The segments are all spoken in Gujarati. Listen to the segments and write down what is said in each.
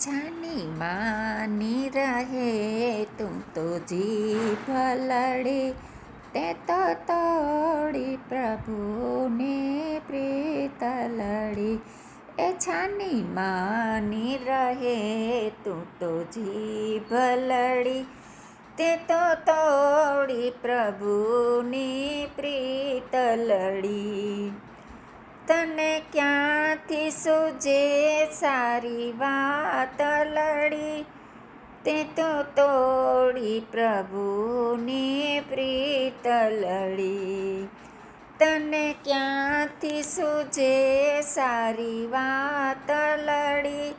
જાની માની રહે તું તો જીભ લડે. તે તો તોડી પ્રભુને પ્રીત લડી. એ છાની માની રહે તું તો જીભ લડી. તે તો તોડી પ્રભુની પ્રીત લડી. તને ક્યાંથી સૂજે સારી વાત લડી? તે તો તોડી પ્રભુની પ્રીત લડી. તને ક્યાંથી સૂજે સારી વાત લડી?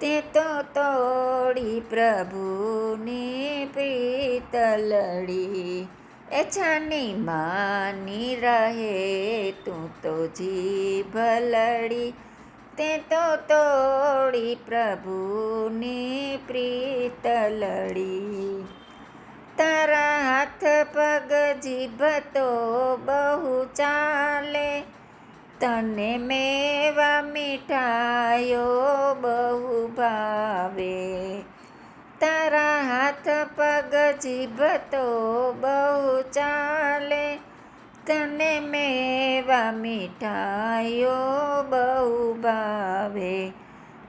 તે તો તોડી પ્રભુની પ્રીત લડી. એ છાની માની રહે તું તો જીભ ભલડી તે તો તોડી પ્રભુની પ્રીત લડી તારા હાથ પગ જીભ તો બહુ ચાલે. તને મેવા મીઠાયો બહુ ભાવે. તારા હાથ પગ જીભ તો બહુ ચાલે. તને મેવા મીઠાયો બહુ ભાવે.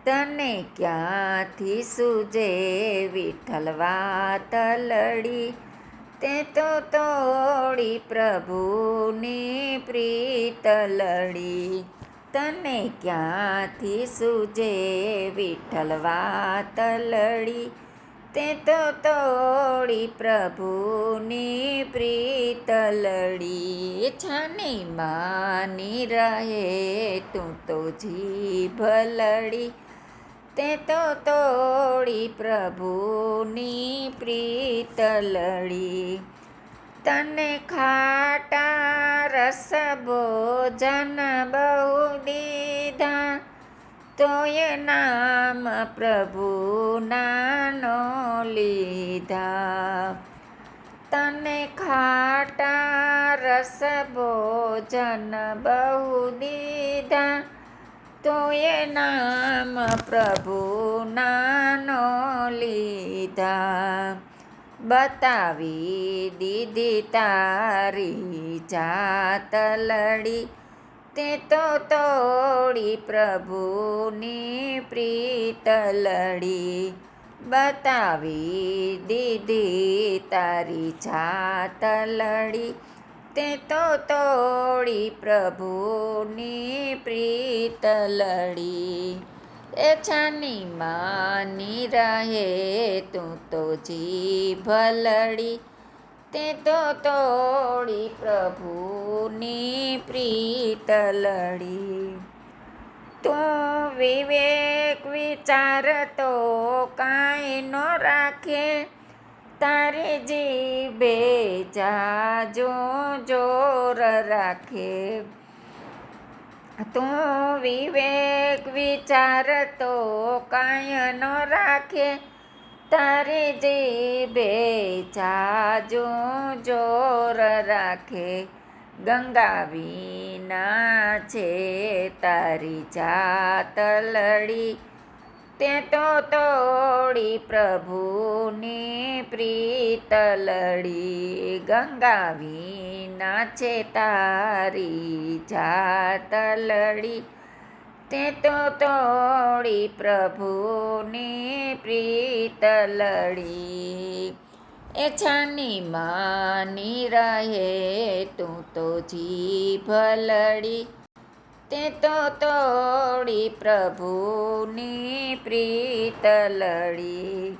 તને ક્યાંથી સૂજે વિઠ્ઠલ વાત લડી. તે તો તોડી પ્રભુની પ્રીત લડી. તને ક્યાંથી સૂજે વિઠ્ઠલ વાત લડી. તે તો તોડી પ્રભુની પ્રીત લડી, છાની માની રહે તું તો જીભ લડી. તે તો તોડી પ્રભુની પ્રીત લડી, તને ખાટા રસ ભોજન બહુ તોય નામ પ્રભુના લીધા. તને ખાટા રસ ભોજન બહુ દીધા. તોય નામ પ્રભુના લીધા. બતાવી દીધી તારી જાત લડી. તે તો તોડી પ્રભુની પ્રીત લડી. બતાવી દીધી તારી જાત લડી. તે તો તોડી પ્રભુની પ્રીત લડી. એ છાની માની રહે તું તો જીભ લડી તે તો તોડી પ્રભુની પ્રીત લડી. તું વિવેક વિચાર તો કાંઈ ન રાખે. તારી જીભે જાજો જોર રાખે. તું વિવેક વિચાર તો કાંઈ ન રાખે. તારી બે જાજો જોર રાખે ગંગા વિના છે તારી જાત લડી. તે તો તોડી પ્રભુની પ્રીત લડી ગંગા વિના છે તારી જાત લડી. તે તો તોડી પ્રભુની પ્રીત લડી. એ છાની માની રહે તું તો જીભ લડી. તે તો તોડી પ્રભુની પ્રીત લડી.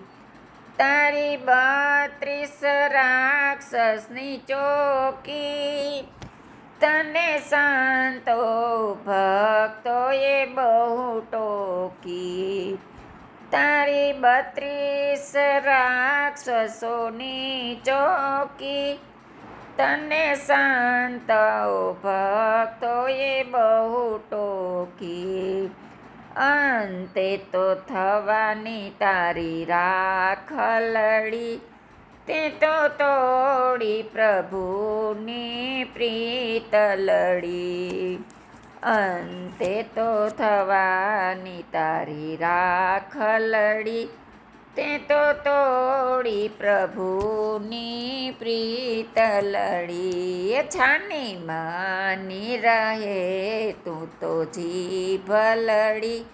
તારી બત્રીસ રાક્ષસની ચોકી તને સંતો ભક્તોએ બહુ ટોકી. તારી બત્રીસ રાક્ષસોની ચોકી. તને શાંત ભક્તોએ બહુ ટોકી. અંતે તો થવાની તારી રાખલડી. તે તો તોડી પ્રભુની પ્રીત લડી અંતે તો થવાની તારી રાખલડી. તે તો તોડી પ્રભુની પ્રીતલડી. એ છાની માની રહે તું તો જીભલડી.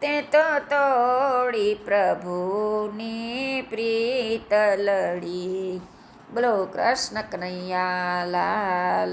તે તો તોડી પ્રભુની પ્રીતલડી. બોલો કૃષ્ણ કનૈયા લાલ